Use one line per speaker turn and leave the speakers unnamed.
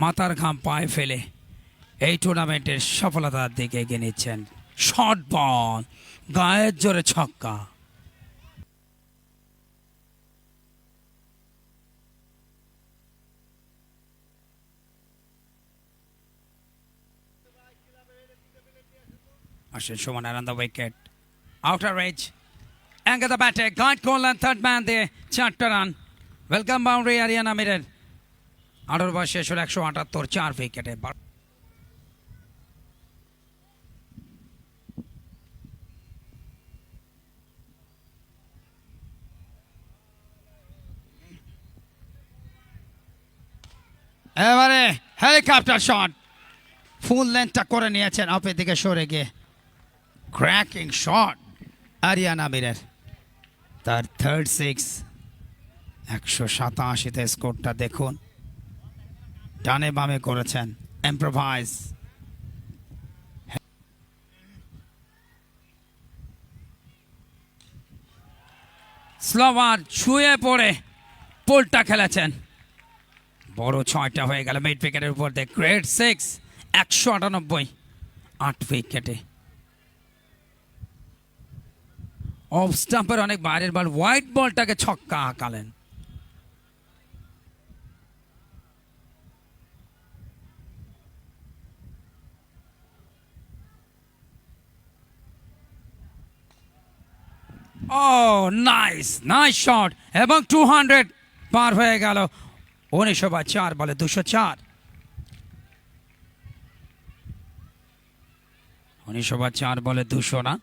মাথার ঘাম পায়ে ফেলে এই টুর্নামেন্টের সফলতার দিকে এগিয়ে নিচ্ছেন শর্ট বল গায়ের জোরে ছক্কা। আসেন Suman Anand wicket outer range angle the ব্যাটে গার্ড করলেন থার্ড ম্যান দিয়ে চারটা রান ওয়েলকাম বাউন্ডারি আরিয়ান আমিরের আঠারো বয়স শেষ হলো একশো আটাত্তর, চার উইকেটে। এবারে হেলিকপ্টার শট। ফুল লেন্থটা করে নিয়েছেন অপের দিকে সরে গিয়ে। ক্র্যাকিং শট আরিয়ান আমিরের। তার থার্ড সিক্স একশো সাতাশিতে স্কোরটা দেখুন। ডানে বামে করেছেন। এম্প্রোভাইজ স্লোভার ছুঁয়ে পড়ে পোলটা খেলেছেন। বড় ছয়টা হয়ে গেল মিড উইকেটের উপর দিয়ে। গ্রেট সিক্স একশো আটানব্বই, আট উইকেটে অফ স্টাম্পের অনেক বাইরের বল হোয়াইট বলটাকে ছক্কা হাঁকালেন ও নাইস নাইস শট এবং টু হান্ড্রেড পার হয়ে গেল। উনিশশো বা চার বলে দুশো চার। উনিশশো বা চার বলে দুশো না।